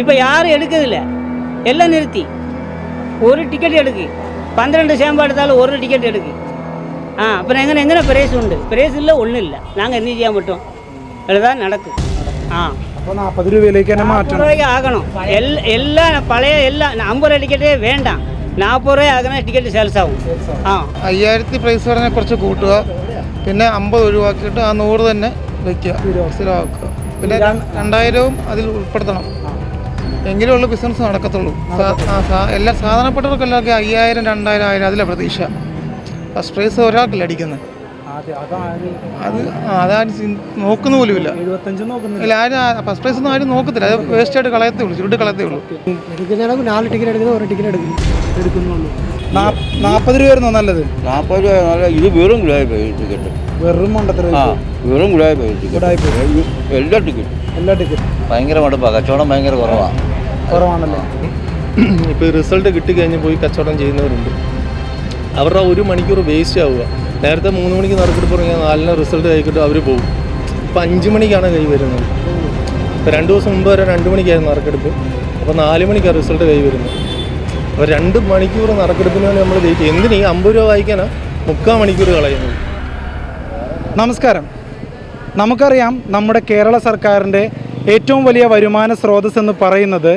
இப்போ யாரும் எடுக்கிறதில்ல எல்லாம் நிறுத்தி ஒரு டிக்கெட் எடுக்கு பன்னிரெண்டு சேம்பு எடுத்தாலும் ஒரு டிக்கெட் எடுக்கு ஆ அப்புறம் எங்கே எங்கே பிரேஸ் உண்டு பிரேஸ் இல்லை ஒன்றும் இல்லை நாங்கள் என்ன ചെയ്യാൻ പറ്റും இதுதான் நடக்கும் ആ അപ്പോൾ നാൽപ്പത് രൂപയിലേക്ക് തന്നെ நாற்பது മാറ്റണം ரூபாய்க்கு ஆகணும் எல் எல்லாம் பழைய எல்லாம் ஐம்பது ரூபா டிக்கெட்டே வேண்டாம் நாற்பது ரூபாய் ஆகினா டிக்கெட் சேல்ஸ் ആവും ആ അയ്യായിരത്തി പ്രൈസ് പറഞ്ഞാൽ കുറച്ച് കൂട്ടുക പിന്നെ അമ്പത് ഒഴിവാക്കിയിട്ട് ആ നൂറ് തന്നെ വയ്ക്കുക സ്ഥിരമാക്കുക പിന്നെ രണ്ടായിരവും അതിൽ ഉൾപ്പെടുത്തണം എങ്കിലേ ഉള്ള ബിസിനസ് നടക്കത്തുള്ളൂ എല്ലാ സാധാരണപ്പെട്ടവർക്കെല്ലാം അയ്യായിരം രണ്ടായിരം ആയിരം അതിലെ പ്രതീക്ഷ. ഫസ്റ്റ് പ്രൈസ് ഒരാൾക്കല്ല അടിക്കുന്നത് അത് അതാരും നോക്കുന്ന പോലുമില്ല. നോക്കുന്നില്ല. ഇല്ല ആരും ഫസ്റ്റ് പ്രൈസ് ഒന്നും ആരും നോക്കത്തില്ല. അത് വേസ്റ്റ് ആയിട്ട് കളയത്തേ ഉള്ളൂ ചുരുട്ട് കളയത്തേ ഉള്ളൂ. നാല് ടിക്കറ്റ് എടുക്കുന്നത് ഒരു ടിക്കറ്റ് എടുക്കുന്നു എടുക്കുന്നുള്ളൂ. നാൽപ്പത് രൂപ ആയിരുന്നോ നല്ലത്? നാൽപ്പത് രൂപ നല്ല ഇത് വെറും ഗുലാബി പോയി ടിക്കറ്റ് വെറും മണ്ടത്തര വെറും പോയി ടിക്കറ്റ് എല്ലാ ടിക്കറ്റ് എല്ലാ ടിക്കറ്റും ഭയങ്കര മടുപ്പാണ് കച്ചവടം ഭയങ്കര കുറവാണ് കുറവാണല്ലോ? ഇപ്പോൾ റിസൾട്ട് കിട്ടിക്കഴിഞ്ഞ് പോയി കച്ചവടം ചെയ്യുന്നവരുണ്ട്. അവരുടെ ഒരു മണിക്കൂർ വേസ്റ്റ് ആവുക. നേരത്തെ മൂന്ന് മണിക്ക് നറുക്കെടുപ്പ് തുടങ്ങിയാൽ നാലിന് റിസൾട്ട് കഴിക്കിട്ട് അവർ പോകും. ഇപ്പം അഞ്ച് മണിക്കാണ് കൈ വരുന്നത്. ഇപ്പോൾ രണ്ട് ദിവസം മുമ്പ് വരെ രണ്ട് മണിക്കായിരുന്നു നറുക്കെടുപ്പ് അപ്പോൾ നാല് മണിക്കാണ് റിസൾട്ട് കൈ വരുന്നത്. അപ്പോൾ രണ്ട് മണിക്കൂർ നറുക്കെടുപ്പിന് വേണ്ടി നമ്മൾ വെയിറ്റ് ചെയ്യും എന്തിന് ഈ അമ്പത് രൂപ വായിക്കാനാണ് മുക്കാൽ മണിക്കൂർ കളയുന്നത്? നമസ്കാരം. നമുക്കറിയാം നമ്മുടെ കേരള സർക്കാരിന്റെ ഏറ്റവും വലിയ വരുമാന സ്രോതസ് എന്ന് പറയുന്നത്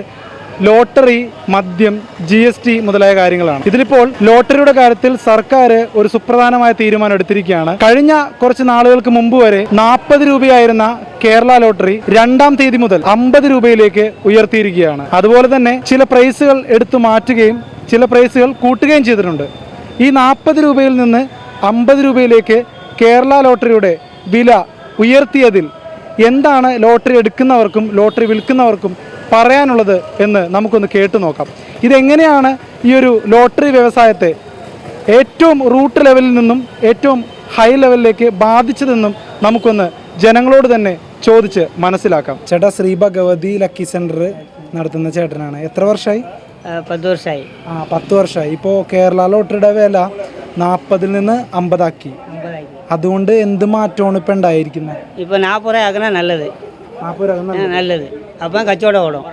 ലോട്ടറി മദ്യം ജി എസ് ടി മുതലായ കാര്യങ്ങളാണ്. ഇതിലിപ്പോൾ ലോട്ടറിയുടെ കാര്യത്തിൽ സർക്കാർ ഒരു സുപ്രധാനമായ തീരുമാനം എടുത്തിരിക്കുകയാണ്. കഴിഞ്ഞ കുറച്ച് നാളുകൾക്ക് മുമ്പ് വരെ നാൽപ്പത് രൂപയായിരുന്ന കേരള ലോട്ടറി രണ്ടാം തീയതി മുതൽ അമ്പത് രൂപയിലേക്ക് ഉയർത്തിയിരിക്കുകയാണ്. അതുപോലെ തന്നെ ചില പ്രൈസുകൾ എടുത്തു മാറ്റുകയും ചില പ്രൈസുകൾ കൂട്ടുകയും ചെയ്തിട്ടുണ്ട്. ഈ നാൽപ്പത് രൂപയിൽ നിന്ന് അമ്പത് രൂപയിലേക്ക് കേരള ലോട്ടറിയുടെ വില ഉയർത്തിയതിൽ എന്താണ് ലോട്ടറി എടുക്കുന്നവർക്കും ലോട്ടറി വിൽക്കുന്നവർക്കും പറയാനുള്ളത് എന്ന് നമുക്കൊന്ന് കേട്ടു നോക്കാം. ഇതെങ്ങനെയാണ് ഈ ഒരു ലോട്ടറി വ്യവസായത്തെ ഏറ്റവും റൂട്ട് ലെവലിൽ നിന്നും ഏറ്റവും ഹൈ ലെവലിലേക്ക് ബാധിച്ചതെന്നും നമുക്കൊന്ന് ജനങ്ങളോട് തന്നെ ചോദിച്ച് മനസ്സിലാക്കാം. ചേട്ടാ ശ്രീ ഭഗവതി ലക്കി സെന്റർ നടത്തുന്ന ചേട്ടനാണ്. എത്ര വർഷമായി പത്ത് വർഷമായി ആ പത്ത് വർഷമായി ഇപ്പോൾ കേരള ലോട്ടറിയുടെ വില നാൽപ്പതിൽ നിന്ന് അമ്പതാക്കി. അതുകൊണ്ട് എന്ത് മാറ്റമാണ് ഇപ്പം ഉണ്ടായിരിക്കുന്നത് ഇപ്പോൾ നാൽപ്പത് നല്ലത്. നാൽപ്പത് നല്ലത്. அப்போ கச்சோடம் ஓடும்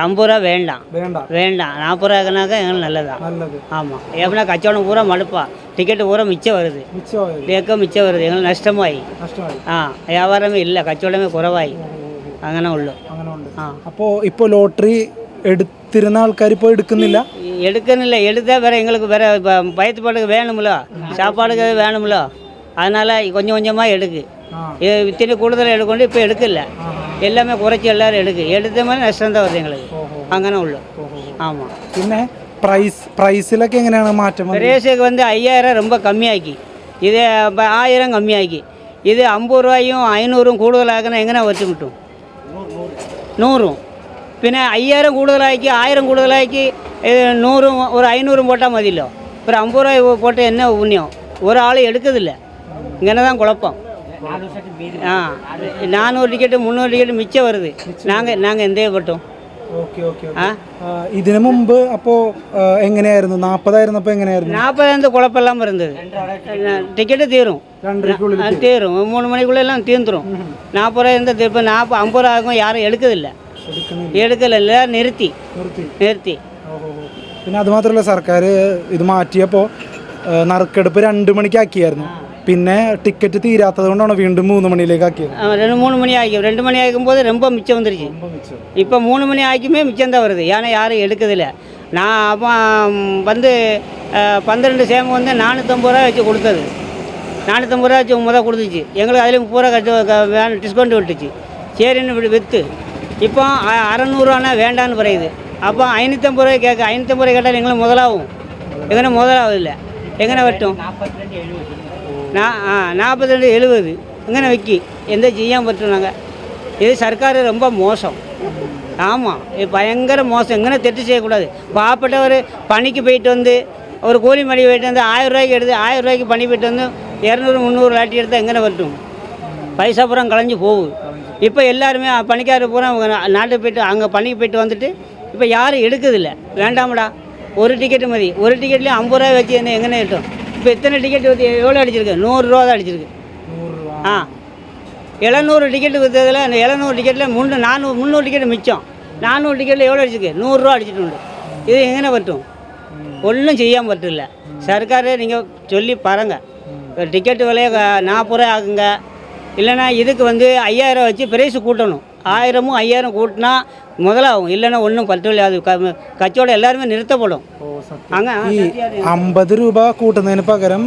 ஐம்பது ரூபா வேண்டாம் വേണ്ട வேண்டாம் நாற்பது ரூபா ஆகினாக்கா எங்களுக்கு நல்லதா നല്ലത് ஆமாம் எப்படின்னா கச்சோடம் பூரா மடுப்பா டிக்கெட்டு பூரா மிச்சம் வருது മിച്ചമായത് லேக்கம் மிச்சம் வருது எங்களுக்கு நஷ்டமாயி നഷ്ടമായി ആ വ്യാപാരമേ ഇല്ല കച്ചവടമേ കുറവായി അങ്ങനെ ഉള്ളു അങ്ങനെ ഉണ്ട് ആ അപ്പോൾ ഇപ്പോൾ ലോട്ടറി എടുത്തിരുന്ന ആൾക്കാർ ഇപ്പോൾ എടുക്കുന്നില്ല எடுக்கணும்ல எடுத்தா வேற எங்களுக்கு வேற இப்போ பயத்துப்பாட்டுக்கு வேணும்ல சாப்பாடுக்கு அது வேணும்ல அதனால கொஞ்சம் கொஞ்சமாக எடுக்கு ஆ. இது இத்தனை கூடுதல் எடுக்கொண்டு இப்போ எடுக்கல எல்லாமே குறைச்சி எல்லாரும் எடுக்கு எடுத்த மாதிரி നഷ്ടം തന്നെ വരുന്നത് ഞങ്ങൾക്ക് അങ്ങനെ ഉള്ളു ആമാ പിന്നെ പ്രൈസ് പ്രൈസിലൊക്കെ എങ്ങനെയാണ് മാറ്റം വന്നത്? பிரேஸுக்கு வந்து ஐயாயிரம் ரொம்ப கம்மியாக்கி இது ப- ஆயிரம் கம்மியாக்கி இது ஐம்பது ரூபாயும் ஐநூறும் கூடுதலாக்கினா எங்கன்னா வச்சு விட்டோம் நூறும் പിന്നെ അയ്യായിരം കൂടുതലാക്കി ആയിരം കൂടുതലാക്കി ഇത് നൂറും ഒരു അഞ്ഞൂറും പോട്ടാൽ മതിയല്ലോ ഒരു അമ്പത് രൂപ പോട്ട് എന്നെ പുണ്യം ഒരാൾ എടുക്കത്തില്ല ഇങ്ങനെ തന്നെ കുഴപ്പം ஆ நானூறு டிக்கெட்டு முந்நூறு டிக்கெட்டு மிச்சம் வருது நாங்கள் நாங்கள் எந்தே பட்டோம் ഇതിനു മുമ്പ് അപ്പോ എങ്ങനെയായിരുന്നു? നാപ്പതായിരുന്നപ്പോ എങ്ങനെയായിരുന്നു? നാപ്പതായിരുന്നു കുഴപ്പമെല്ലാം വരുന്നത് ടിക്കറ്റ് തീരും. തീരും. മൂന്ന് മണിക്കുള്ളെല്ലാം തീർந்துரும் നാൽപ്പത് രൂപ എന്താ അമ്പത് ആകുമ്പോൾ യാരും എടുക്കുന്നില്ല. എടുക്കലല്ല നിർത്തി. നിർത്തി. പിന്നെ അത് അതുമാത്രമല്ല സർക്കാർ ഇത് മാറ്റിയപ്പോ നറുക്കെടുപ്പ് രണ്ടു മണിക്കാക്കിയായിരുന്നു. പിന്നെ ടിക്കറ്റ് തീരാത്തത് കൊണ്ടാണ് വീണ്ടും മൂന്ന് മണിയിലേക്ക് ആക്കിയത്. ஆ, ரெண்டு மூணு மணி ஆகிக்கும் ரெண்டு மணி ஆகும் போது ரொம்ப மிச்சம் வந்துருச்சு இப்போ மூணு மணி ஆகிக்குமே மிச்சம் தான் வருது ஏன்னா யாரும் எடுக்கிறதில்ல நான் அப்போ வந்து அஹ், பன்னிரெண்டு சேம் வந்து நானூற்றம்பது ரூபா வச்சு கொடுத்தது நானூற்றம்பது ரூபா வச்சு முத கொடுத்துச்சு எங்களுக்கு அதுலேயும் பூரா கஷ்டம் டிஸ்கவுண்ட் விட்டுச்சு சரின்னு இப்படி விற்று இப்போ அ- அறநூறுவானா வேண்டான்னு പറയുது அப்போ ஐநூற்றம்பது ரூபாய் கேட்க ஐநூற்றம்பது ரூபாய் கேட்டால் எங்களுக்கு முதலாகும் எங்கன்னா முதலாவது இல்லை எங்கன்னா வெட்டும் நான் ஆ நாற்பத்தி ரெண்டு எழுபது. இங்கே வைக்கி. எந்த ஜிஎம் நாங்கள் இது சர்க்கார் ரொம்ப மோசம். ஆமாம் பயங்கர மோசம். இங்கே திட்டு செய்யக்கூடாது. பாப்பட்டவர் பணிக்கு போயிட்டு வந்து ஒரு கூலி மணி போயிட்டு வந்து ஆயிரம் ரூபாய்க்கு எடுத்து ஆயிரம் ரூபாய்க்கு பணி போயிட்டு வந்து இரநூறு முந்நூறு லாட்டி எடுத்தால் எங்கே வரட்டும். பைசா பூரா கலைஞ்சு போகுது இப்போ எல்லாருமே பணிக்கார பூரா நாட்டுக்கு போயிட்டு அங்கே பணிக்கு போயிட்டு வந்துட்டு இப்போ யாரும் எடுக்குதில்ல வேண்டாம்டா. ஒரு டிக்கெட்டு மதி. ஒரு டிக்கெட்லேயும் ஐம்பது ரூபாய் வச்சு என்ன எங்கன்னு எட்டும். இப்போ எத்தனை டிக்கெட் வந்து எவ்வளோ அடிச்சிருக்கு? நூறுரூவா தான் அடிச்சிருக்கு. ஆ. எழுநூறு டிக்கெட்டு விற்றதில் அந்த எழுநூறு டிக்கெட்டில் முன்னு நானூறு முந்நூறு டிக்கெட் மிச்சம். நானூறு டிக்கெட்டில் எவ்வளோ அடிச்சிருக்கு? நூறுரூவா அடிச்சிட்டு இது எங்கே பட்டும் ஒன்றும் செய்யாமல் பட்டில்ல சர்க்காரே நீங்கள் சொல்லி பாருங்கள் டிக்கெட்டு விலையை நாற்பது ரூபாய் ஆகுங்க. இல்லைன்னா இதுக்கு வந்து ஐயாயிரம் வச்சு பிரைஸ் கூட்டணும். ஆயிரமும் ஐயாயிரம் கூட்டினா முதலாகும் இல்லைன்னா ஒன்றும் பற்றல அது க- கச்சவடம் எல்லாருமே நிறுத்தப்படும் அங்கே ഈ അമ്പത് രൂപ കൂട്ടുന്നതിന് പകരം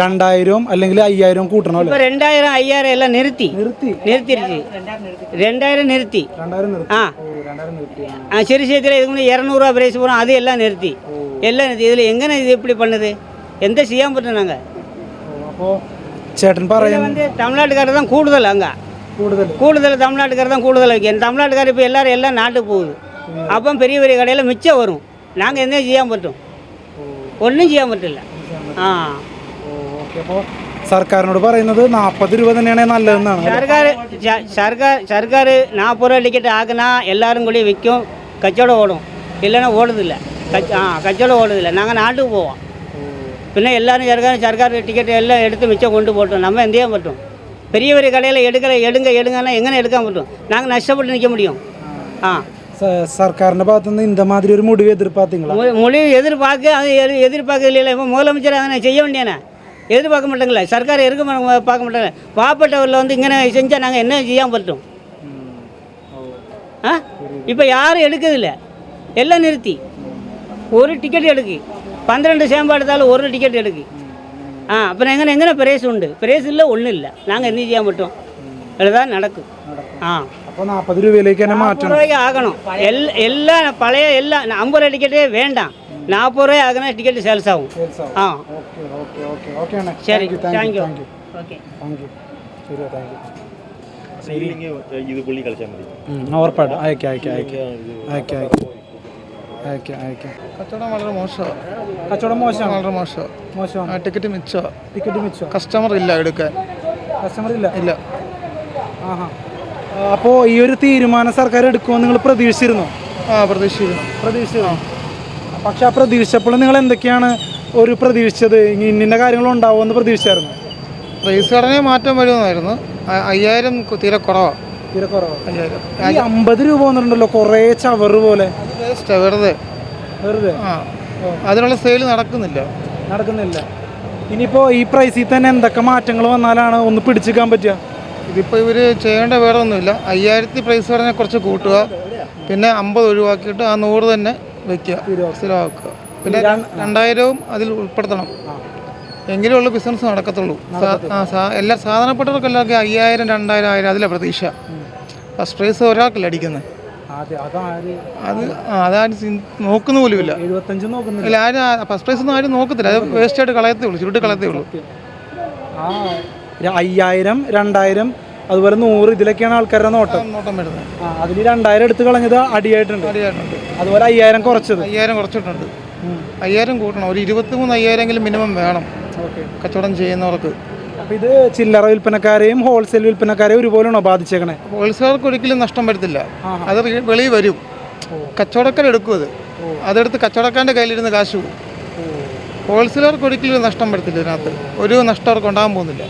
രണ്ടായിരവും അല്ലെങ്കിൽ അയ്യായിരവും കൂട്ടണമല്ലോ இப்போ ரெண்டாயிரம் ஐயாயிரம் எல்லாம் நிறுத்தி നിർത്തി நிறுத்திடுச்சு ரெண்டாயிரம் நிறுத்தி രണ്ടായിരം നിർത്തി ஆ ഓ രണ്ടായിരം നിർത്തി ആ. ஆ, சிறு சேத்துல இதுக்கு முன்னாடி இரநூறுவா பிரைஸ் போகிறோம் அது எல்லாம் நிறுத்தி எல்லாம் நிறுத்தி இதில் எங்கே இது இப்படி பண்ணுது எந்த செய்யாம பட்டோம் நாங்கள் ഓ, അപ്പോ ചേട്ടൻ പറയുന്നത് வந்து தமிழ்நாட்டுக்காரர் தான் கூடுதல் அங்கே கூடுதல் கூடுதல் தமிழ்நாட்டுக்கார தான் கூடுதல் வைக்கும் என் தமிழ்நாட்டுக்கார இப்போ எல்லோரும் எல்லாம் நாட்டுக்கு போகுது அப்போ பெரிய பெரிய கடையில் மிச்சம் வரும் நாங்கள் என்ன செய்யாமல் பட்டோம் ഒന്നും ചെയ്യാൻ പറ്റില്ല ആ സർക്കാരിനോട് പറയുന്നത് നാൽപ്പത് രൂപ തന്നെയാണ് നല്ലതെന്നാണ് സർക്കാർ സർക്കാർ സർക്കാർ നാൽപ്പത് രൂപ ടിക്കറ്റ് ആക്കിനാ എല്ലാവരും കൂടി വിൽക്കും കച്ചവടം ഓടും ഇല്ലെന്നാ ഓടുന്നില്ല ആ കച്ചവടം ഓടുന്നില്ല ഞങ്ങൾ നാട്ടിൽ പോവാം പിന്നെ എല്ലാവരും സർക്കാർ സർക്കാർ ടിക്കറ്റ് എല്ലാം എടുത്ത് മിച്ചം കൊണ്ടുപോട്ടും നമ്മ എന്ത് ചെയ്യാൻ പറ്റും பெரிய பெரிய கடையில் எடுக்கல எடுங்க எடுங்கன்னா எங்கே எடுக்காம பட்டோம் நாங்கள் நஷ்டப்பட்டு நிற்க முடியும் ஆ സ- സർക്കാരിന്റെ ഭാഗത്തുനിന്ന് இந்த மாதிரி ஒரு முடிவு எதிர்பார்த்தீங்களா மொ- மொழி எதிர்பார்க்க அது எதிர் எதிர்பார்க்க இல்லை இப்போ முதலமைச்சர் அதனை செய்ய வேண்டியானே எதிர்பார்க்க மாட்டேங்களா சர்க்கார் இருக்க மாட்டாங்க பார்க்க மாட்டாங்க பாப்பட்டவரில் வந்து இங்கே செஞ்சால் நாங்கள் என்ன செய்யாம பட்டோம் ஆ இப்போ யாரும் எடுக்கிறதில்ல எல்லாம் நிறுத்தி ஒரு டிக்கெட் எடுக்கு பன்னிரெண்டு சேம்பு எடுத்தாலும் ஒரு டிக்கெட் எடுக்கு ஆ அப்புறம் எங்கே எங்கே பிரேஸ் உண்டு பிரேஸ் இல்லை ஒன்றும் இல்லை நாங்கள் என்ன செய்ய மாட்டோம் இதுதான் நடக்கும் ஆ അപ്പോൾ നാൽപ്പത് രൂപയിലേക്ക് തന്നെ நாற்பது മാറ്റണം ரூபாய்க்கு ஆகணும் எல் எல்லாம் பழைய எல்லாம் ஐம்பது ரூபாய் டிக்கெட்டே வேண்டாம் நாற்பது ரூபாய் ஆகுனா டிக்கெட் சேல்ஸ் ஆகும் ஆ ഓക്കെ ഓക്കെ ഓക്കെ ഓക്കെ ആണ് சரி thank you thank you thank you okay thank you ശരി താങ്ക് യു ഇത് പുള്ളി കളിച്ചാൽ മതി ഉം, ഉറപ്പായിട്ടും അയക്കാം അയക്കാം അയക്കാം അയക്കാം അയക്കാം അയക്കാം അയക്കാം കച്ചവടം വളരെ മോശമാണ് കച്ചവടം മോശമാണ് വളരെ മോശമാണ് മോശമാണ്? ആ ടിക്കറ്റ് മിച്ചമാണ് ടിക്കറ്റ് മിച്ചമാണ് കസ്റ്റമർ ഇല്ല എടുക്കാൻ. കസ്റ്റമർ ഇല്ല? ഇല്ല. ആഹാ. അപ്പോൾ ഈ ഒരു തീരുമാനം സർക്കാർ എടുക്കുമെന്ന് നിങ്ങൾ പ്രതീക്ഷിച്ചിരുന്നോ? ആ പ്രതീക്ഷിക്കുന്നു പ്രതീക്ഷിച്ചിരുന്നു? പക്ഷെ ആ പ്രതീക്ഷിച്ചപ്പോൾ നിങ്ങൾ എന്തൊക്കെയാണ് ഒരു പ്രതീക്ഷിച്ചത്? ഇനി ഇന്ന കാര്യങ്ങൾ ഉണ്ടാവുമെന്ന് പ്രതീക്ഷിച്ചായിരുന്നു? പ്രൈസ് ഘടനയെ മാറ്റം വരുമെന്നായിരുന്നു. അയ്യായിരം തീരെ കുറവാണ് തീരെ കുറവാണ് അയ്യായിരം. ഈ അമ്പത് രൂപ വന്നിട്ടുണ്ടല്ലോ കുറേ ചവറ് പോലെ. വെറുതെ. വെറുതെ? ആ. അതിനുള്ള സെയിൽ നടക്കുന്നില്ല. നടക്കുന്നില്ല. ഇനിയിപ്പോൾ ഈ പ്രൈസിൽ തന്നെ എന്തൊക്കെ മാറ്റങ്ങൾ വന്നാലാണ് ഒന്ന് പിടിച്ചിക്കാൻ പറ്റുക? ഇതിപ്പോൾ ഇവർ ചെയ്യേണ്ട വേറെ ഒന്നുമില്ല അയ്യായിരത്തി പ്രൈസ് പറഞ്ഞ കുറച്ച് കൂട്ടുക. പിന്നെ അമ്പത് ഒഴിവാക്കിയിട്ട് ആ നൂറ് തന്നെ വെക്കുക. സ്ഥിരമാക്കുക. പിന്നെ രണ്ടായിരവും അതിൽ ഉൾപ്പെടുത്തണം. എങ്കിലേ ഉള്ളൂ ബിസിനസ് നടക്കത്തുള്ളൂ. എല്ലാ സാധാരണപ്പെട്ടവർക്കെല്ലാവർക്കും അയ്യായിരം രണ്ടായിരം ആയിരം അതിലെ പ്രതീക്ഷ. ഫസ്റ്റ് പ്രൈസ് ഒരാൾക്കല്ല അടിക്കുന്നത് അതെ അതാര് നോക്കുന്ന പോലുമില്ല. ഇല്ല ആരും ഫസ്റ്റ് പ്രൈസ് ഒന്നും ആരും നോക്കത്തില്ല. അത് വേസ്റ്റ് ആയിട്ട് കളയത്തേ ഉള്ളൂ ചുരുട്ട് കളയത്തേ ഉള്ളൂ. അയ്യായിരം രണ്ടായിരം അതുപോലെ നൂറ് ഇതിലൊക്കെയാണ് ആൾക്കാരുടെ നോട്ടം. നോട്ടം വരുന്നത്. അതിൽ രണ്ടായിരം എടുത്ത് കളഞ്ഞത് അടിയായിട്ടുണ്ട്. അടിയായിട്ടുണ്ട്. അതുപോലെ അയ്യായിരം കുറച്ചത്. അയ്യായിരം കുറച്ചിട്ടുണ്ട്. അയ്യായിരം കൂട്ടണം. ഒരു ഇരുപത്തി മൂന്ന് അയ്യായിരമെങ്കിലും മിനിമം വേണം. കച്ചവടം ചെയ്യുന്നവർക്ക്. ഇത് ചില്ലറ വിൽപ്പനക്കാരെയും ഹോൾസെയിൽ വിൽപ്പനക്കാരെയും ഒരുപോലെയാണോ ബാധിച്ചേക്കണേ? ഹോൾസെയിലർക്ക് ഒരിക്കലും നഷ്ടം വരത്തില്ല. അത് വെളിയിൽ വരും. കച്ചവടക്കാർ എടുക്കും അത്. അതെടുത്ത് കച്ചവടക്കാരന്റെ കയ്യിലിരുന്ന് കാശ് പോകും. ഹോൾസെയിലർക്ക് ഒരിക്കലും നഷ്ടം വരത്തില്ല ഇതിനകത്ത്. ഒരു നഷ്ടം അവർക്ക് ഉണ്ടാകാൻ പോകുന്നില്ല.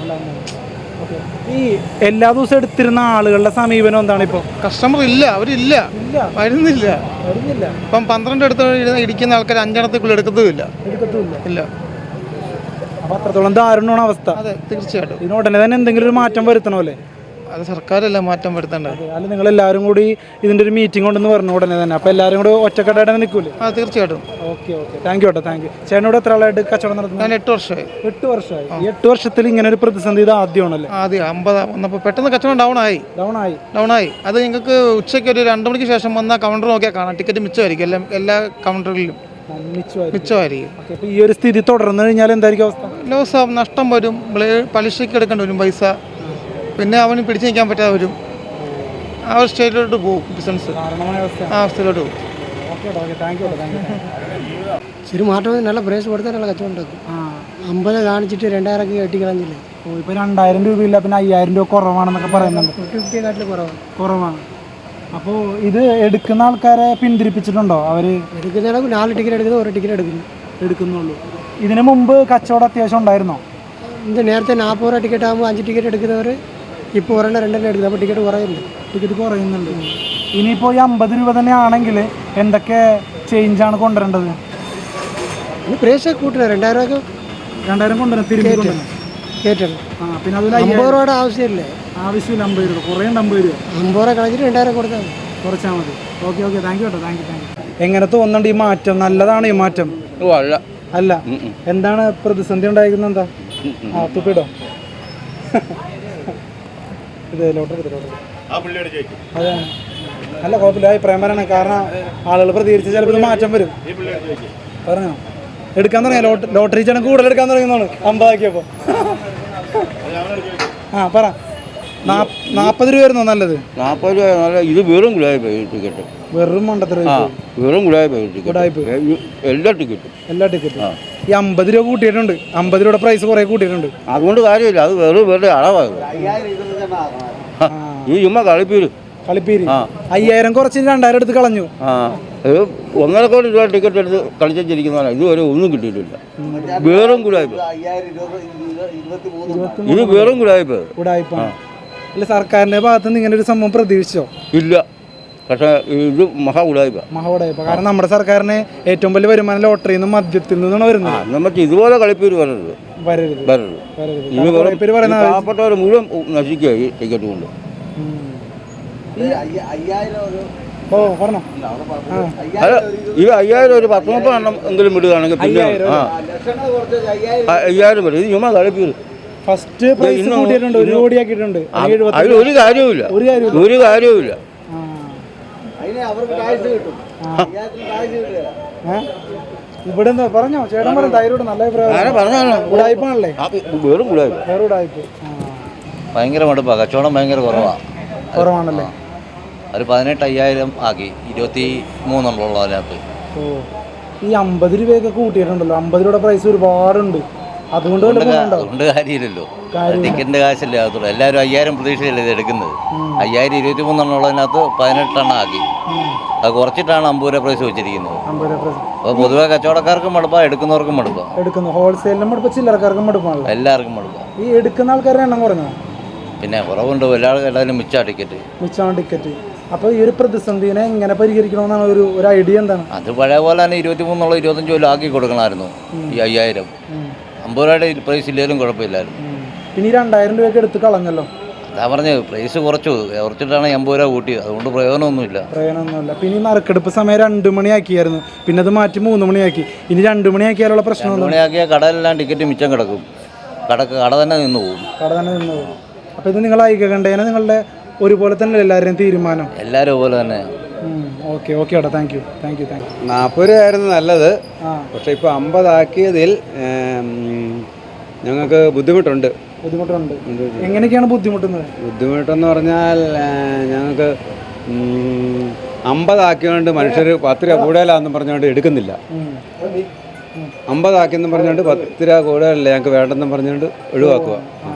ഈ എല്ലാ ദിവസവും എടുത്തിരുന്ന ആളുകളുടെ സമീപനം എന്താണ് ഇപ്പോൾ കസ്റ്റമർ ഇല്ല അവരില്ല. വരുന്നില്ല. വരുന്നില്ല. ഇപ്പം പന്ത്രണ്ട് എടുത്ത് ഇടിക്കുന്ന ആൾക്കാർ അഞ്ചെണ്ണത്തേക്കുള്ള എടുക്കത്തുമില്ല. എടുക്കത്തുമില്ല. ഇല്ല. അപ്പൊ അത്രത്തോളം ദാരുണമാണ് അവസ്ഥ. അതെ തീർച്ചയായിട്ടും. ഇതിന് തന്നെ എന്തെങ്കിലും ഒരു മാറ്റം വരുത്തണമല്ലേ അത് സർക്കാരല്ല മാറ്റം വരുത്തേണ്ടത്? അല്ല നിങ്ങൾ എല്ലാവരും കൂടി ഇതിന്റെ ഒരു മീറ്റിംഗ് ഉണ്ടെന്ന് പറഞ്ഞു ഉടനെ തന്നെ. അപ്പൊ എല്ലാവരും കൂടി ഒറ്റക്കെട്ടായിട്ട് നിൽക്കൂലേ? ആ തീർച്ചയായിട്ടും. Okay okay. താങ്ക് യു കേട്ടോ താങ്ക് യു ചേട്ടനോട് എത്ര ആളായിട്ട് കച്ചവടം നടത്തുന്നത്? ഞാൻ എട്ട് വർഷമായി. എട്ട് വർഷമായി. ഈ എട്ട് വർഷത്തിൽ ഇങ്ങനെ ഒരു പ്രതിസന്ധി ഇത് ആദ്യമാണല്ലേ? ആദ്യം അമ്പത് വന്നപ്പോൾ പെട്ടെന്ന് കച്ചവടം ഡൗൺ ആയി ഡൗൺ ആയി ഡൗൺ ആയി അത് നിങ്ങൾക്ക് ഉച്ചയ്ക്ക് ഒരു രണ്ട് മണിക്ക് ശേഷം വന്ന കൗണ്ടർ നോക്കിയാൽ കാണാം. ടിക്കറ്റ് മിച്ചമായിരിക്കും എല്ലാ എല്ലാ കൗണ്ടറുകളിലും മിച്ചമായിരിക്കും. അപ്പോൾ ഈ ഒരു സ്ഥിതി തുടർന്നു കഴിഞ്ഞാൽ എന്തായിരിക്കും അവസ്ഥ? ലോസ് ആവും നഷ്ടം വരും. പലിശയ്ക്ക് എടുക്കേണ്ടി വരും പൈസ. പിന്നെ അവന് പിടിച്ചു നിൽക്കാൻ പറ്റാതെ വരും. ആ ഒരു സ്റ്റേറ്റിലോട്ട് പോകും ബിസിനസ്. കാരണമായ അവസ്ഥ ആ അവസ്ഥയിലോട്ട് പോകും. ശരി മാറ്റം നല്ല പ്രൈസ് കൊടുത്താൽ നല്ല കച്ചവടം ഉണ്ടാക്കും അമ്പത് കാണിച്ചിട്ട് രണ്ടായിരം കെട്ടി കളഞ്ഞില്ലേ? ഓ ഇപ്പൊ രണ്ടായിരം രൂപയില്ല പിന്നെ അയ്യായിരം രൂപ കുറവാണെന്നൊക്കെ പറയുന്നുണ്ട്. ഫിഫ്റ്റി ഫിഫ്റ്റിയെക്കാട്ടിൽ കുറവാണ്. കുറവാണ്. അപ്പോൾ ഇത് എടുക്കുന്ന ആൾക്കാരെ പിന്തിരിപ്പിച്ചിട്ടുണ്ടോ? അവർ നാല് ടിക്കറ്റ് എടുക്കുന്നു ഒരു ടിക്കറ്റ് എടുക്കുന്നു. എടുക്കുന്നുള്ളൂ. ഇതിനു മുമ്പ് കച്ചവടം അത്യാവശ്യം ഉണ്ടായിരുന്നോ? ഇത് നേരത്തെ നാൽപ്പത് രൂപ ടിക്കറ്റ് ആകുമ്പോൾ അഞ്ച് ടിക്കറ്റ് എടുക്കുന്നവർ ഇപ്പോൾ ഒരെണ്ണം രണ്ടെണ്ണം എടുക്കുന്നത് അപ്പോൾ ടിക്കറ്റ് കുറയുന്നു ടിക്കറ്റ് കുറയുന്നുണ്ട്. ഇനിയിപ്പോൾ ഈ അമ്പത് രൂപ തന്നെ ആണെങ്കിൽ എന്തൊക്കെ ചേഞ്ചാണ് കൊണ്ടുവരേണ്ടത്? ഇനി പ്രൈസ് കൂട്ടില്ല രണ്ടായിരം രൂപ രണ്ടായിരം കൊണ്ടുവരണം തിരിച്ചു ആ പിന്നെ അതുപോലെ അമ്പത് രൂപയുടെ ആവശ്യമില്ലേ? ആവശ്യമില്ല അമ്പത് രൂപ കുറേ അമ്പത് രൂപ. അമ്പത് രൂപ കളഞ്ഞിട്ട് രണ്ടായിരം കൊടുത്താൽ മതി. കുറച്ചാൽ മതി. ഓക്കെ ഓക്കെ താങ്ക് യു കേട്ടോ താങ്ക് യു താങ്ക് യു എങ്ങനെ തോന്നുന്നുണ്ട് ഈ മാറ്റം? നല്ലതാണ് ഈ മാറ്റം? ഓ അല്ല. അല്ല. എന്താണ് പ്രതിസന്ധി ഉണ്ടായിരിക്കുന്നത് എന്താ? ആ തുപ്പിടോ. ഇത് ലോട്ടറി അതാണ് അല്ല കുഴപ്പമില്ല. അഭിപ്രായം പറയണേ കാരണം ആളുകൾ പ്രതികരിച്ച് ചിലപ്പോൾ ഇത് മാറ്റം വരും. പറഞ്ഞോ? എടുക്കാൻ തുടങ്ങിയ? ലോട്ടറി ചേട്ടൻ കൂടുതൽ എടുക്കാൻ തുടങ്ങിയെന്നാണ് അമ്പതാക്കിയപ്പോൾ ആ പറ. നാ- നാപ്പത് രൂപ ആയിരുന്നോ നല്ലത്. നാൽപ്പത് രൂപ നല്ല ഇത് വെറും ഗുലാബി ടിക്കറ്റ്. വെറും മണ്ടത്തര വെറും ഗുലാബി ടിക്കറ്റ്. എല്ലാ ടിക്കറ്റും. എല്ലാ ടിക്കറ്റും. ഈ അമ്പത് രൂപ കൂട്ടിയിട്ടുണ്ട്. അമ്പത് രൂപയുടെ പ്രൈസ് കുറേ കൂട്ടിയിട്ടുണ്ട്. അതുകൊണ്ട് കാര്യമില്ല. അത് വെറും വെറുതെ അളവാകും ഈ ചുമ്മാ കളിപ്പീര്. കളിപ്പീര്. അയ്യായിരം കുറച്ച് രണ്ടായിരം എടുത്ത് കളഞ്ഞു. ആ. ഇത് ഒന്നര കോടി രൂപ ടിക്കറ്റ് എടുത്ത് കളിച്ചിരിക്കുന്നതാണ് ഇതുവരെ ഒന്നും കിട്ടിയിട്ടില്ല. വെറും കൂടായ്പ ഇത് വെറും കൂടായ്പ ഉടായിപ്പാണ് അല്ല സർക്കാരിന്റെ ഭാഗത്ത് നിന്ന് ഇങ്ങനെ ഒരു സംഭവം പ്രതീക്ഷിച്ചോ? ഇല്ല. പക്ഷേ ഇത് മഹാ ഗുലാബി മഹ ഉടായിപ്പ കാരണം നമ്മുടെ സർക്കാരിനെ ഏറ്റവും വലിയ വരുമാനം ലോട്ടറിയിൽ നിന്നും മദ്യത്തിൽ നിന്നാണ് ആ വരുന്നത് നമുക്ക് ഇതുപോലെ കളിപ്പീര് വരരുത്. വരരുത്. വരരുത്. വരരുത്. ഇത് കുറേ വെറും പേര് പറയുന്ന ഈ പാവപ്പെട്ടവർ മുഴുവൻ നശിക്കുക ഈ ടിക്കറ്റ് കൊണ്ട്. ഓ പറഞ്ഞോ. ആ. അത് ഇത് അയ്യായിരം ഒരു പത്ത് മുപ്പത് എണ്ണം എങ്കിലും വിടുകയാണെങ്കിൽ പിന്നെ ആ, അയ്യായിരം വരും. ഇത് ചുമ്മാ കളിപ്പീര്. ഫസ്റ്റ് പ്രൈസ് കൂട്ടിയിട്ടുണ്ട് ഒരു കോടി ആക്കിയിട്ടുണ്ട് ആ, അല്ലെങ്കിൽ എഴുപത്തി- അതിൽ ഒരു കാര്യവുമില്ല. ഒരു കാര്യവുമില്ല? ഇവിടെ പറഞ്ഞോ? ചേട്ടൻ പറഞ്ഞു തൈരോട് നല്ല അഭിപ്രായം ആ, വെറും വേറെ ഉടായിപ്പ് ആ. ഭയങ്കര മടുപ്പാണ് കച്ചവടം ഭയങ്കര കുറവാണ് കുറവാണല്ലേ? ഒരു പതിനെട്ട് അയ്യായിരം ആക്കി. ഇരുപത്തി മൂന്നെണ്ണമുള്ള അതിനകത്ത്. ഓ. ഈ അമ്പത് രൂപയൊക്കെ കൂട്ടിയിട്ടുണ്ടല്ലോ. അമ്പത് രൂപയുടെ പ്രൈസ് ഒരുപാടുണ്ട്. അതുകൊണ്ട് കാര്യമില്ലല്ലോ. ടിക്കറ്റിന്റെ കാശല്ലേ അതുള്ളൂ എല്ലാവരും അയ്യായിരം പ്രതീക്ഷയല്ലേ ഇത് എടുക്കുന്നത്. അയ്യായിരം ഇരുപത്തി മൂന്നെണ്ണം ഉള്ളതിനകത്ത് പതിനെട്ടെണ്ണം ആക്കി. അത് കുറച്ചിട്ടാണ് അമ്പൂര പ്രൈസ് വെച്ചിരിക്കുന്നത്. അപ്പോൾ പൊതുവെ കച്ചവടക്കാർക്കും മടുപ്പാ എടുക്കുന്നവർക്കും മടുപ്പാ. എടുക്കുന്നു. ഹോൾസെയിലിനും മടുപ്പ് ചില്ലറക്കാർക്കും മടുപ്പാണ് എല്ലാവർക്കും മടുപ്പാ. ഈ എടുക്കുന്ന ആൾക്കാരുടെ എണ്ണം കുറഞ്ഞോ പിന്നെ കുറവുണ്ട്. എല്ലാവർക്കും എല്ലാവരും മിച്ചാ ടിക്കറ്റ് മിച്ചാണ് ടിക്കറ്റ് അപ്പോൾ ഈ ഒരു പ്രതിസന്ധിനെ എങ്ങനെ പരിഹരിക്കണമെന്നാണ് ഒരു ഒരു ഐഡിയ എന്താണ്? അത് പഴയ പോലെ തന്നെ ഇരുപത്തി മൂന്നോളം ഇരുപത്തഞ്ച് ആക്കി കൊടുക്കണമായിരുന്നു. ഈ അയ്യായിരം. അമ്പത് രൂപയുടെ പ്രൈസ് ഇല്ലെങ്കിലും കുഴപ്പമില്ലായിരുന്നു. പിന്നെ ഈ രണ്ടായിരം രൂപയൊക്കെ എടുത്ത് കളഞ്ഞല്ലോ? അതാ പറഞ്ഞു പ്രൈസ് കുറച്ചു. കുറച്ചിട്ടാണ് എൺപത് രൂപ കൂട്ടിയത്. അതുകൊണ്ട് പ്രയോജനമൊന്നുമില്ല. പ്രയോജനമൊന്നുമില്ല. പിന്നെ ഈ നറുക്കെടുപ്പ് സമയം രണ്ട് മണിയാക്കിയായിരുന്നു. പിന്നെ അത് മാറ്റി മൂന്ന് മണിയാക്കി. ഇനി രണ്ട് മണിയാക്കിയാലുള്ള പ്രശ്നം രണ്ട് എന്താണ് മണിയാക്കിയ കടയിലെല്ലാം ടിക്കറ്റ് മിച്ചം കിടക്കും. കടക്ക് കട തന്നെ നിന്ന് പോകും. കട തന്നെ നിന്ന് പോകും. അപ്പോൾ ഇത് നിങ്ങൾ ഐക്യകണ്ഠേന നിങ്ങളുടെ ഒരുപോലെ തന്നെ എല്ലാവരുടെയും തീരുമാനം? എല്ലാവരും പോലെ തന്നെ. ഓക്കെ ഓക്കെ ഏട്ടാ thank you thank you thank you നാൽപ്പത് രൂപയായിരുന്നു നല്ലത്. ആ. പക്ഷേ ഇപ്പോൾ അമ്പതാക്കിയതിൽ ഏം, ഞങ്ങൾക്ക് ബുദ്ധിമുട്ടുണ്ട്. ബുദ്ധിമുട്ടുണ്ട്. എങ്ങനെയൊക്കെയാണ് ബുദ്ധിമുട്ടുന്നത്? ബുദ്ധിമുട്ടെന്ന് പറഞ്ഞാൽ ഏ, ഞങ്ങൾക്ക് ഉം, അമ്പതാക്കിയോണ്ട് മനുഷ്യർ പത്ത് രൂപ കൂടുതലാണെന്ന് പറഞ്ഞുകൊണ്ട് എടുക്കുന്നില്ല. ഉം. അമ്പതാക്കിയെന്ന് പറഞ്ഞുകൊണ്ട് പത്ത് രൂപ കൂടുതലല്ല ഞങ്ങൾക്ക് വേണ്ടെന്ന് പറഞ്ഞുകൊണ്ട് ഒഴിവാക്കുക. ആ,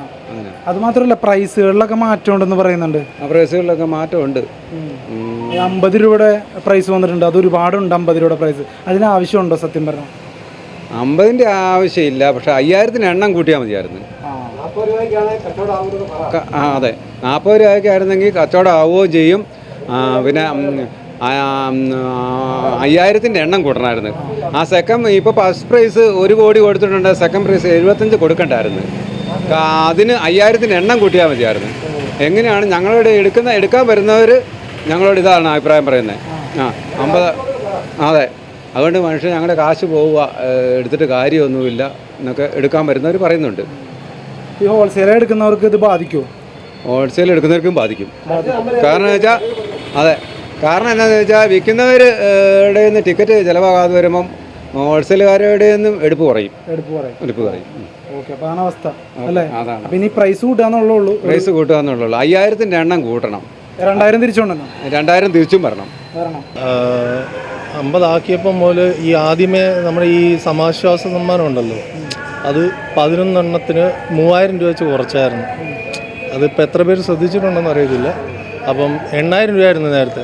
അങ്ങനെ അത് മാത്രമല്ല പ്രൈസുകളിലൊക്കെ മാറ്റം ഉണ്ടെന്ന് പറയുന്നുണ്ട്. ആ പ്രൈസുകളിലൊക്കെ മാറ്റമുണ്ട്. അമ്പത് രൂപയുടെ പ്രൈസ് വന്നിട്ടുണ്ട്. അത് ഒരുപാടുണ്ട് അമ്പത് രൂപയുടെ പ്രൈസ് അതിന് ആവശ്യമുണ്ടോ സത്യം പറഞ്ഞാൽ? അമ്പതിന്റെ ആവശ്യമില്ല പക്ഷെ അയ്യായിരത്തിന് എണ്ണം കൂട്ടിയാൽ മതിയായിരുന്നു. ആ. അതെ. നാൽപ്പത് രൂപയ്ക്ക് ആയിരുന്നെങ്കിൽ കച്ചവടം ആവുകയും ചെയ്യും. പിന്നെ അയ്യായിരത്തിന്റെ എണ്ണം കൂട്ടണമായിരുന്നു. ആ സെക്കൻഡ് ഇപ്പോൾ ഫസ്റ്റ് പ്രൈസ് ഒരു കോടി കൊടുത്തിട്ടുണ്ട്. സെക്കൻഡ് പ്രൈസ് എഴുപത്തഞ്ച് കൊടുക്കണ്ടായിരുന്നു. അതിന് അയ്യായിരത്തിന് എണ്ണം കൂട്ടിയാൽ മതിയായിരുന്നു. എങ്ങനെയാണ് ഞങ്ങളോട് എടുക്കുന്ന എടുക്കാൻ വരുന്നവർ ഞങ്ങളോട് ഇതാണ് അഭിപ്രായം പറയുന്നത് ആ അമ്പത് അതെ. അതുകൊണ്ട് മനുഷ്യൻ ഞങ്ങളുടെ കാശ് പോവുക എടുത്തിട്ട് കാര്യമൊന്നുമില്ല എന്നൊക്കെ എടുക്കാൻ വരുന്നവർ പറയുന്നുണ്ട്. ഈ ഹോൾസെയിൽ എടുക്കുന്നവർക്ക് ഇത് ബാധിക്കുമോ ഹോൾസെയിൽ എടുക്കുന്നവർക്കും ബാധിക്കും. കാരണം വെച്ചാൽ അതെ. കാരണം എന്താണെന്ന് വെച്ചാൽ വിൽക്കുന്നവരുടെ നിന്ന് ടിക്കറ്റ് ചിലവാകാതെ വരുമ്പം ഹോൾസെയിലുകാരുടെ നിന്നും എടുപ്പ് കുറയും. എടുപ്പ് കുറയും. എടുപ്പ് കുറയും. ഓക്കെ അപ്പോൾ അതാണ് അവസ്ഥ അല്ലേ? അതാണ്. അപ്പം ഇനി പ്രൈസ് കൂട്ടാന്നുള്ളൂ ഉള്ളൂ. പ്രൈസ് കൂട്ടുക എന്നുള്ളൂ അയ്യായിരത്തിന്റെ എണ്ണം കൂട്ടണം. രണ്ടായിരം തിരിച്ചുകൊണ്ടെന്നോ രണ്ടായിരം തിരിച്ചും വരണം. വരണം. അമ്പതാക്കിയപ്പം മുതൽ ഈ ആദ്യമേ നമ്മുടെ ഈ സമാശ്വാസ സമ്മാനം ഉണ്ടല്ലോ. അത് പതിനൊന്നെണ്ണത്തിന് മൂവായിരം രൂപ വെച്ച് കുറച്ചായിരുന്നു. അതിപ്പോൾ എത്ര പേര് ശ്രദ്ധിച്ചിട്ടുണ്ടെന്ന് അറിയത്തില്ല. അപ്പം എണ്ണായിരം രൂപയായിരുന്നു നേരത്തെ.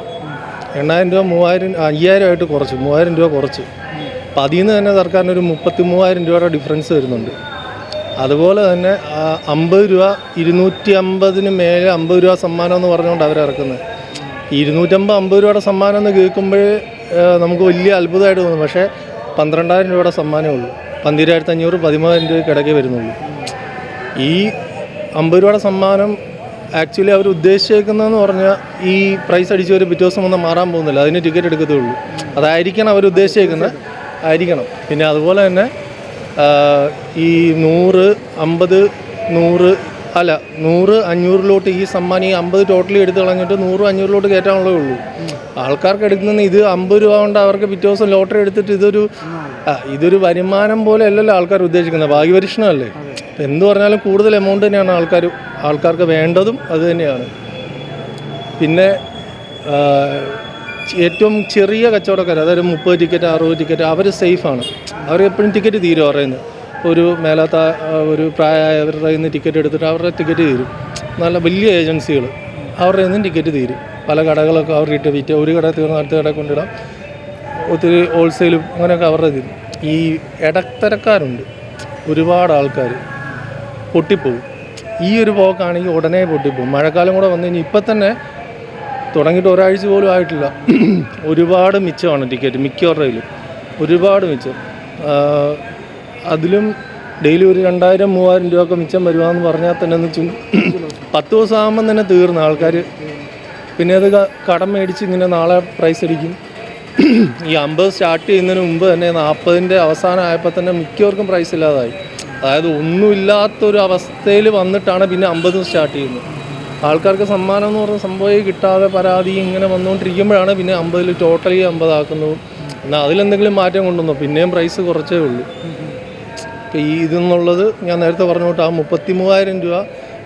എണ്ണായിരം രൂപ മൂവായിരം അയ്യായിരം ആയിട്ട് കുറച്ച് മൂവായിരം രൂപ കുറച്ച്. അപ്പം അതിൽ നിന്ന് തന്നെ സർക്കാരിന് ഒരു മുപ്പത്തി മൂവായിരം രൂപയുടെ ഡിഫറൻസ് വരുന്നുണ്ട്. അതുപോലെ തന്നെ അമ്പത് രൂപ ഇരുന്നൂറ്റി അമ്പതിന് മേലെ അമ്പത് രൂപ സമ്മാനം എന്ന് പറഞ്ഞുകൊണ്ട് അവരിറക്കുന്നത് ഇരുന്നൂറ്റമ്പത് അമ്പത് രൂപയുടെ സമ്മാനം എന്ന് കേൾക്കുമ്പോൾ നമുക്ക് വലിയ അത്ഭുതമായിട്ട് തോന്നും. പക്ഷേ പന്ത്രണ്ടായിരം രൂപയുടെ സമ്മാനമേ ഉള്ളൂ. പന്തിരായിരത്തി അഞ്ഞൂറ് പതിമൂവായിരം രൂപ കിടക്കേ വരുന്നുള്ളൂ. ഈ അമ്പത് രൂപയുടെ സമ്മാനം ആക്ച്വലി അവർ ഉദ്ദേശിച്ചേക്കുന്നതെന്ന് പറഞ്ഞാൽ ഈ പ്രൈസ് അടിച്ച് ഒരു പിറ്റേ ദിവസം ഒന്നും മാറാൻ പോകുന്നില്ല. അതിന് ടിക്കറ്റ് എടുക്കത്തേ ഉള്ളൂ. അതായിരിക്കണം അവർ ഉദ്ദേശിച്ചേക്കുന്നത് ആയിരിക്കണം. പിന്നെ അതുപോലെ തന്നെ ഈ നൂറ് അമ്പത് നൂറ് അല്ല നൂറ് അഞ്ഞൂറിലോട്ട് ഈ സമ്മാനം ഈ അമ്പത് ടോട്ടലി എടുത്ത് കളഞ്ഞിട്ട് നൂറ് അഞ്ഞൂറിലോട്ട് കയറ്റാനുള്ളേ ഉള്ളൂ. ആൾക്കാർക്ക് എടുക്കുന്ന ഇത് അമ്പത് രൂപ കൊണ്ട് അവർക്ക് പിറ്റേ ദിവസം ലോട്ടറി എടുത്തിട്ട് ഇതൊരു ഇതൊരു വരുമാനം പോലെ അല്ലല്ലോ ആൾക്കാർ ഉദ്ദേശിക്കുന്നത്. ഭാഗ്യപരീക്ഷണമല്ലേ? എന്ത് പറഞ്ഞാലും കൂടുതൽ എമൗണ്ട് തന്നെയാണ് ആൾക്കാർ ആൾക്കാർക്ക് വേണ്ടതും അത് തന്നെയാണ്. പിന്നെ ഏറ്റവും ചെറിയ കച്ചവടക്കാർ അതായത് മുപ്പത് ടിക്കറ്റ് അറുപത് ടിക്കറ്റ് അവർ സേഫാണ് അവർ എപ്പോഴും ടിക്കറ്റ് തീരും പറയുന്നത് ഒരു മേലാത്ത ഒരു പ്രായമായവരുടെ കയ്യിൽ നിന്ന് ടിക്കറ്റ് എടുത്തിട്ട് അവരുടെ ടിക്കറ്റ് തീരും. നല്ല വലിയ ഏജൻസികൾ അവരുടെ നിന്നും ടിക്കറ്റ് തീരും. പല കടകളൊക്കെ അവർ ഇട്ട് വിറ്റ് ഒരു കട തീർന്ന് അടുത്ത കട കൊണ്ടിടാം ഒത്തിരി ഹോൾസെയിലും അങ്ങനെയൊക്കെ അവരുടെ തീരും. ഈ ഇടത്തരക്കാരുണ്ട്. ഒരുപാട് ആൾക്കാർ പൊട്ടിപ്പോവും. ഈ ഒരു പോക്കാണെങ്കിൽ ഉടനെ പൊട്ടിപ്പോവും. മഴക്കാലം കൂടെ വന്നു കഴിഞ്ഞാൽ ഇപ്പം തന്നെ തുടങ്ങിയിട്ട് ഒരാഴ്ച പോലും ആയിട്ടില്ല. ഒരുപാട് മിച്ചമാണ് ടിക്കറ്റ് മിക്കവരുടെയിലും ഒരുപാട് മിച്ചം. അതിലും ഡെയിലി ഒരു രണ്ടായിരം മൂവായിരം രൂപയൊക്കെ മിച്ചം വരുവാന്ന് പറഞ്ഞാൽ തന്നെ എന്ന് വെച്ചാൽ പത്ത് ദിവസം ആകുമ്പം തന്നെ തീർന്ന ആൾക്കാർ പിന്നെ അത് കടം മേടിച്ച് ഇങ്ങനെ നാളെ പ്രൈസ് അടിക്കും. ഈ അമ്പത് സ്റ്റാർട്ട് ചെയ്യുന്നതിന് മുമ്പ് തന്നെ നാൽപ്പതിന്റെ അവസാനം ആയപ്പോൾ തന്നെ മിക്കവർക്കും പ്രൈസ് ഇല്ലാതായി. അതായത് ഒന്നുമില്ലാത്തൊരു അവസ്ഥയിൽ വന്നിട്ടാണ് പിന്നെ അമ്പതും സ്റ്റാർട്ട് ചെയ്യുന്നത്. ആൾക്കാർക്ക് സമ്മാനം എന്ന് പറഞ്ഞ സംഭവം കിട്ടാതെ പരാതി ഇങ്ങനെ വന്നുകൊണ്ടിരിക്കുമ്പോഴാണ് പിന്നെ അമ്പതിൽ ടോട്ടലി അമ്പതാക്കുന്നത് എന്നാൽ അതിലെന്തെങ്കിലും മാറ്റം കൊണ്ടുവന്നു? പിന്നെയും പ്രൈസ് കുറച്ചേ ഉള്ളൂ. ഇപ്പോൾ ഈ ഇതെന്നുള്ളത് ഞാൻ നേരത്തെ പറഞ്ഞോട്ട് ആ മുപ്പത്തി മൂവായിരം രൂപ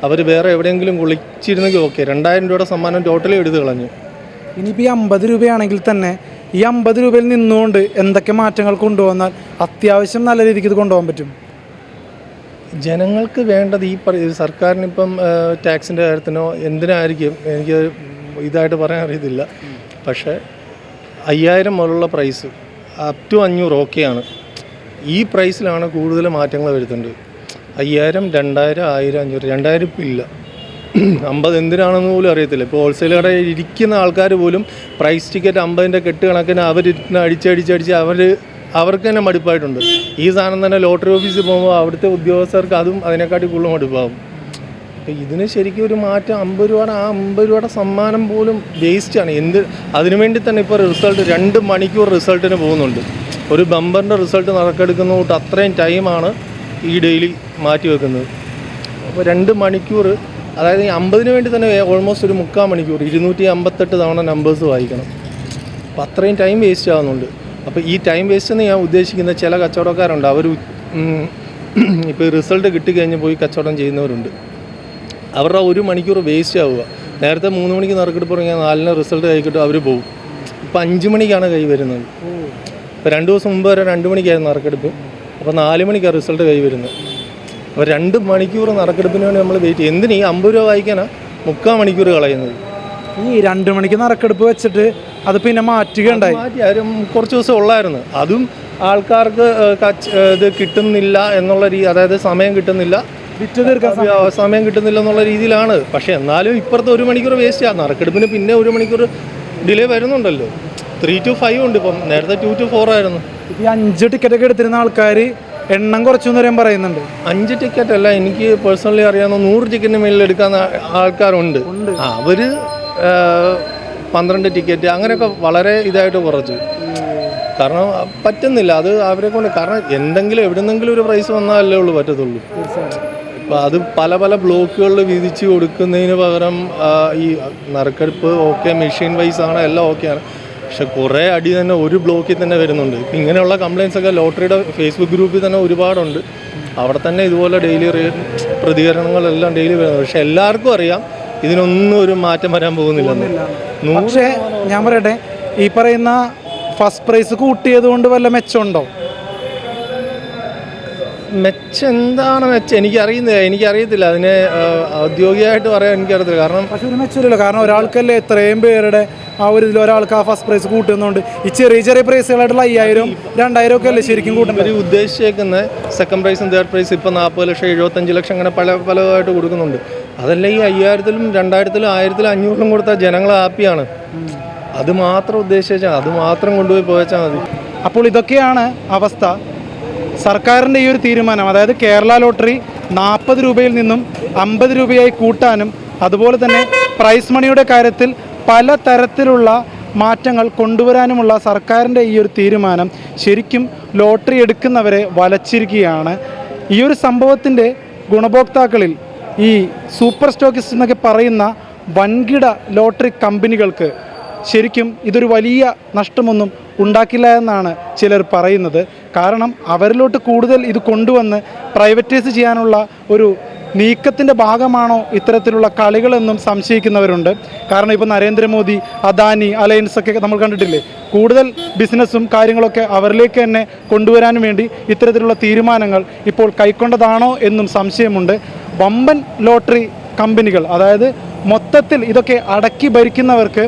അവർ വേറെ എവിടെയെങ്കിലും കുളിച്ചിരുന്നെങ്കിൽ ഓക്കെ രണ്ടായിരം രൂപയുടെ സമ്മാനം ടോട്ടലി എടുത്ത് കളഞ്ഞു. ഇനിയിപ്പോൾ ഈ അമ്പത് രൂപയാണെങ്കിൽ തന്നെ ഈ അമ്പത് രൂപയിൽ നിന്നുകൊണ്ട് എന്തൊക്കെ മാറ്റങ്ങൾ കൊണ്ടുവന്നാൽ അത്യാവശ്യം നല്ല രീതിക്ക് ഇത് കൊണ്ടുപോകാൻ പറ്റും? ജനങ്ങൾക്ക് വേണ്ടത് ഈ സർക്കാരിനിപ്പം ടാക്സിന്റെ കാര്യത്തിനോ എന്തിനായിരിക്കും? എനിക്ക് ഇതായിട്ട് പറയാൻ അറിയത്തില്ല. പക്ഷേ അയ്യായിരം മുതലുള്ള പ്രൈസ് അപ് ടു അഞ്ഞൂറ് ഓക്കെയാണ് ഈ പ്രൈസിലാണ് കൂടുതൽ മാറ്റങ്ങൾ വരുത്തേണ്ടത് അയ്യായിരം രണ്ടായിരം ആയിരം അഞ്ഞൂറ് രണ്ടായിരം ഇപ്പം ഇല്ല. അമ്പത് എന്തിനാണെന്ന് പോലും അറിയത്തില്ല. ഇപ്പോൾ ഹോൾസെയിൽ കടയിൽ ഇരിക്കുന്ന ആൾക്കാർ പോലും പ്രൈസ് ടിക്കറ്റ് അമ്പതിന്റെ കെട്ട് കണക്കിന് അവർ അടിച്ചടിച്ചടിച്ച് അവർ അവർക്ക് തന്നെ മടുപ്പായിട്ടുണ്ട്. ഈ സാധനം തന്നെ ലോട്ടറി ഓഫീസിൽ പോകുമ്പോൾ അവിടുത്തെ ഉദ്യോഗസ്ഥർക്ക് അതും അതിനെക്കാട്ടി കൂടുതൽ മടുപ്പാകും അപ്പോൾ ഇതിന് ശരിക്കും ഒരു മാറ്റം അമ്പത് രൂപയുടെ ആ അമ്പത് രൂപയുടെ സമ്മാനം പോലും വേസ്റ്റാണ് എന്ത് അതിനുവേണ്ടി തന്നെ ഇപ്പോൾ റിസൾട്ട് രണ്ട് മണിക്കൂർ റിസൾട്ടിന് പോകുന്നുണ്ട്. ഒരു ബമ്പറിന്റെ റിസൾട്ട് നടക്കെടുക്കുന്ന തൊട്ട് അത്രയും ടൈമാണ് ഈ ഡെയിലി മാറ്റി വെക്കുന്നത്. അപ്പോൾ രണ്ട് മണിക്കൂർ അതായത് ഈ അമ്പതിന് വേണ്ടി തന്നെ ഓൾമോസ്റ്റ് ഒരു മുക്കാൽ മണിക്കൂർ ഇരുന്നൂറ്റി അമ്പത്തെട്ട് തവണ നമ്പേഴ്സ് വായിക്കണം. അപ്പോൾ അത്രയും ടൈം വേസ്റ്റ് ആവുന്നുണ്ട്. അപ്പോൾ ഈ ടൈം വേസ്റ്റ് എന്ന് ഞാൻ ഉദ്ദേശിക്കുന്ന ചില കച്ചവടക്കാരുണ്ട്. അവർ ഇപ്പോൾ റിസൾട്ട് കിട്ടിക്കഴിഞ്ഞ് പോയി കച്ചവടം ചെയ്യുന്നവരുണ്ട്. അവരുടെ ഒരു മണിക്കൂർ വേസ്റ്റ് ആവുക. നേരത്തെ മൂന്ന് മണിക്ക് നറുക്കെടുപ്പ് തുടങ്ങിയാൽ നാലിന് റിസൾട്ട് കൈക്കിട്ട് അവർ പോകും ഇപ്പോൾ അഞ്ച് മണിക്കാണ് കൈ വരുന്നത്. ഇപ്പോൾ രണ്ട് ദിവസം മുമ്പ് വരെ രണ്ട് മണിക്കായിരുന്നു നറുക്കെടുപ്പ്. അപ്പോൾ നാല് മണിക്കാണ് റിസൾട്ട് കൈ വരുന്നത്. അപ്പോൾ രണ്ട് മണിക്കൂർ നറുക്കെടുപ്പിന് വേണ്ടി നമ്മൾ വെയിറ്റ് ചെയ്യും എന്തിനീ അമ്പത് രൂപ വായിക്കാനാണ് മുക്കാൽ മണിക്കൂർ കളയുന്നത്? ഈ രണ്ട് മണിക്ക് നറുക്കെടുപ്പ് വെച്ചിട്ട് അത് പിന്നെ മാറ്റുകയുണ്ടായി. മാറ്റി കുറച്ച് ദിവസം ഉള്ളായിരുന്നു. അതും ആൾക്കാർക്ക് ഇത് കിട്ടുന്നില്ല എന്നുള്ള രീതി അതായത് സമയം കിട്ടുന്നില്ല. വിറ്റ് തീർക്കാൻ സമയം. കിട്ടുന്നില്ല എന്നുള്ള രീതിയിലാണ്. പക്ഷേ എന്നാലും ഇപ്പുറത്തെ ഒരു മണിക്കൂർ വേസ്റ്റ് ആണ് നറുക്കെടുപ്പിന് പിന്നെ ഒരു മണിക്കൂർ ഡിലേ വരുന്നുണ്ടല്ലോ. ത്രീ ടു ഫൈവ് ഉണ്ട് ഇപ്പം. നേരത്തെ ടു ടു ഫോർ ആയിരുന്നു. ഈ അഞ്ച് ടിക്കറ്റ് ഒക്കെ എടുത്തിരുന്ന ആൾക്കാർ എണ്ണം കുറച്ചു നേരം പറയുന്നുണ്ട്. അഞ്ച് ടിക്കറ്റ് അല്ല എനിക്ക് പേഴ്സണലി അറിയാവുന്ന നൂറ് ടിക്കറ്റിന് മേളിൽ എടുക്കാൻ ആൾക്കാരുണ്ട്. അവർ പന്ത്രണ്ട് ടിക്കറ്റ് അങ്ങനെയൊക്കെ വളരെ ഇതായിട്ട് കുറച്ചു. കാരണം പറ്റുന്നില്ല. അത് അവരെ കൊണ്ട് കാരണം എന്തെങ്കിലും എവിടെന്നെങ്കിലും ഒരു പ്രൈസ് വന്നാലേ ഉള്ളൂ പറ്റത്തുള്ളൂ. ഇപ്പം അത് പല പല ബ്ലോക്കുകളിൽ വിധിച്ച് കൊടുക്കുന്നതിന് പകരം ഈ നറുക്കെടുപ്പ് ഓക്കെ മെഷീൻ വൈസ് ആണ് എല്ലാം ഓക്കെയാണ് പക്ഷെ കുറേ അടി തന്നെ ഒരു ബ്ലോക്കിൽ തന്നെ വരുന്നുണ്ട്. ഇപ്പം ഇങ്ങനെയുള്ള കംപ്ലയിൻസ് ഒക്കെ ലോട്ടറിയുടെ ഫേസ്ബുക്ക് ഗ്രൂപ്പിൽ തന്നെ ഒരുപാടുണ്ട്. അവിടെ തന്നെ ഇതുപോലെ ഡെയിലി പ്രതികരണങ്ങളെല്ലാം ഡെയിലി വരുന്നുണ്ട്. പക്ഷെ എല്ലാവർക്കും അറിയാം ഇതിനൊന്നും ഒരു മാറ്റം വരാൻ പോകുന്നില്ല. പക്ഷേ ഞാൻ പറയട്ടെ ഈ പറയുന്ന ഫസ്റ്റ് പ്രൈസ് കൂട്ടിയത് കൊണ്ട് വല്ല മെച്ചമുണ്ടോ? മെച്ചം എന്താണ് മെച്ചം? എനിക്കറിയുന്നില്ല എനിക്കറിയത്തില്ല. അതിനെ ഔദ്യോഗികമായിട്ട് പറയാൻ എനിക്കറിയത്തില്ല. കാരണം പക്ഷേ ഒരു മെച്ചമില്ലല്ലോ കാരണം ഒരാൾക്കല്ലേ ഇത്രയും പേരുടെ ആ ഒരു ഇതിൽ ഒരാൾക്ക് ആ ഫസ്റ്റ് പ്രൈസ് കൂട്ടുന്നുണ്ട്. ഈ ചെറിയ ചെറിയ പ്രൈസുകളായിട്ടുള്ള അയ്യായിരം രണ്ടായിരം ഒക്കെ അല്ലേ ശരിക്കും കൂട്ടുന്നത്? ഇവർ ഉദ്ദേശിച്ചേക്കുന്ന സെക്കൻഡ് പ്രൈസും തേർഡ് പ്രൈസ് ഇപ്പം നാൽപ്പത് ലക്ഷം എഴുപത്തഞ്ച് ലക്ഷം അങ്ങനെ പല പലതായിട്ട് കൊടുക്കുന്നുണ്ട്. അതല്ല ഈ അയ്യായിരത്തിലും രണ്ടായിരത്തിലും ആയിരത്തിലും അഞ്ഞൂറിലും കൊടുത്താൽ ജനങ്ങൾ ഹാപ്പിയാണ്. അത് മാത്രം ഉദ്ദേശിച്ചാൽ അത് മാത്രം കൊണ്ടുപോയി പോയച്ചാൽ മതി. അപ്പോൾ ഇതൊക്കെയാണ് അവസ്ഥ. സർക്കാരിന്റെ ഈ ഒരു തീരുമാനം അതായത് കേരള ലോട്ടറി നാൽപ്പത് രൂപയിൽ നിന്നും അമ്പത് രൂപയായി കൂട്ടാനും അതുപോലെ തന്നെ പ്രൈസ് മണിയുടെ കാര്യത്തിൽ പല തരത്തിലുള്ള മാറ്റങ്ങൾ കൊണ്ടുവരാനുമുള്ള സർക്കാരിന്റെ ഈ ഒരു തീരുമാനം ശരിക്കും ലോട്ടറി എടുക്കുന്നവരെ വലച്ചിരിക്കുകയാണ്. ഈ ഒരു സംഭവത്തിന്റെ ഗുണഭോക്താക്കളിൽ ഈ സൂപ്പർ സ്റ്റോക്കിസ്റ്റ് എന്നൊക്കെ പറയുന്ന വൻകിട ലോട്ടറി കമ്പനികൾക്ക് ശരിക്കും ഇതൊരു വലിയ നഷ്ടമൊന്നും ഉണ്ടാക്കില്ല എന്നാണ് ചിലർ പറയുന്നത്. കാരണം അവരിലോട്ട് കൂടുതൽ ഇത് കൊണ്ടുവന്ന് പ്രൈവറ്റൈസ് ചെയ്യാനുള്ള ഒരു നീക്കത്തിന്റെ ഭാഗമാണോ ഇത്തരത്തിലുള്ള കളികളെന്നും സംശയിക്കുന്നവരുണ്ട്. കാരണം ഇപ്പോൾ നരേന്ദ്രമോദി അദാനി അലയൻസ് ഒക്കെ നമ്മൾ കണ്ടിട്ടില്ലേ? കൂടുതൽ ബിസിനസ്സും കാര്യങ്ങളൊക്കെ അവരിലേക്ക് തന്നെ കൊണ്ടുവരാനും വേണ്ടി ഇത്തരത്തിലുള്ള തീരുമാനങ്ങൾ ഇപ്പോൾ കൈക്കൊണ്ടതാണോ എന്നും സംശയമുണ്ട്. വമ്പൻ ലോട്ടറി കമ്പനികൾ അതായത് മൊത്തത്തിൽ ഇതൊക്കെ അടക്കി ഭരിക്കുന്നവർക്ക്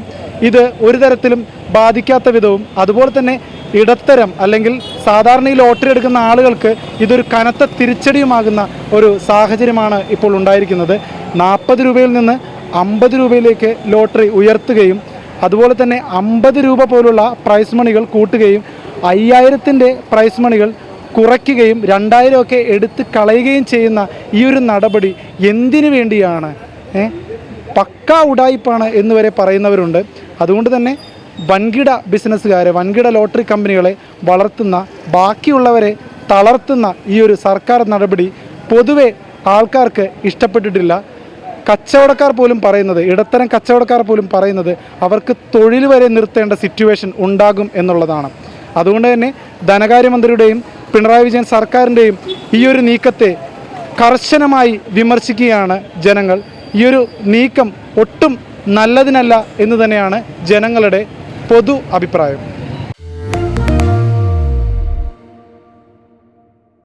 ഇത് ഒരു തരത്തിലും ബാധിക്കാത്ത വിധവും അതുപോലെ തന്നെ ഇടത്തരം അല്ലെങ്കിൽ സാധാരണ ഈ ലോട്ടറി എടുക്കുന്ന ആളുകൾക്ക് ഇതൊരു കനത്ത തിരിച്ചടിയുമാകുന്ന ഒരു സാഹചര്യമാണ് ഇപ്പോൾ ഉണ്ടായിരിക്കുന്നത്. നാൽപ്പത് രൂപയിൽ നിന്ന് അമ്പത് രൂപയിലേക്ക് ലോട്ടറി ഉയർത്തുകയും അതുപോലെ തന്നെ അമ്പത് രൂപ പോലുള്ള പ്രൈസ് മണികൾ കൂട്ടുകയും അയ്യായിരത്തിന്റെ പ്രൈസ് മണികൾ കുറയ്ക്കുകയും രണ്ടായിരമൊക്കെ എടുത്ത് കളയുകയും ചെയ്യുന്ന ഈ ഒരു നടപടി എന്തിനു വേണ്ടിയാണ്? പക്കാ ഉടായിപ്പാണ് എന്ന് വരെ പറയുന്നവരുണ്ട്. അതുകൊണ്ട് തന്നെ വൻകിട ബിസിനസ്സുകാരെ വൻകിട ലോട്ടറി കമ്പനികളെ വളർത്തുന്ന ബാക്കിയുള്ളവരെ തളർത്തുന്ന ഈ ഒരു സർക്കാർ നടപടി പൊതുവെ ആൾക്കാർക്ക് ഇഷ്ടപ്പെട്ടിട്ടില്ല. കച്ചവടക്കാർ പോലും പറയുന്നത് ഇടത്തരം കച്ചവടക്കാർ പോലും പറയുന്നത് അവർക്ക് തൊഴിൽ വരെ നിർത്തേണ്ട സിറ്റുവേഷൻ ഉണ്ടാകും എന്നുള്ളതാണ്. അതുകൊണ്ട് തന്നെ ധനകാര്യമന്ത്രിയുടെയും പിണറായി വിജയൻ സർക്കാരിന്റെയും ഈ ഒരു നീക്കത്തെ കർശനമായി വിമർശിക്കുകയാണ് ജനങ്ങൾ. ഈ ഒരു നീക്കം ഒട്ടും നല്ലതിനല്ല എന്ന് തന്നെയാണ് ജനങ്ങളുടെ പൊതു അഭിപ്രായം.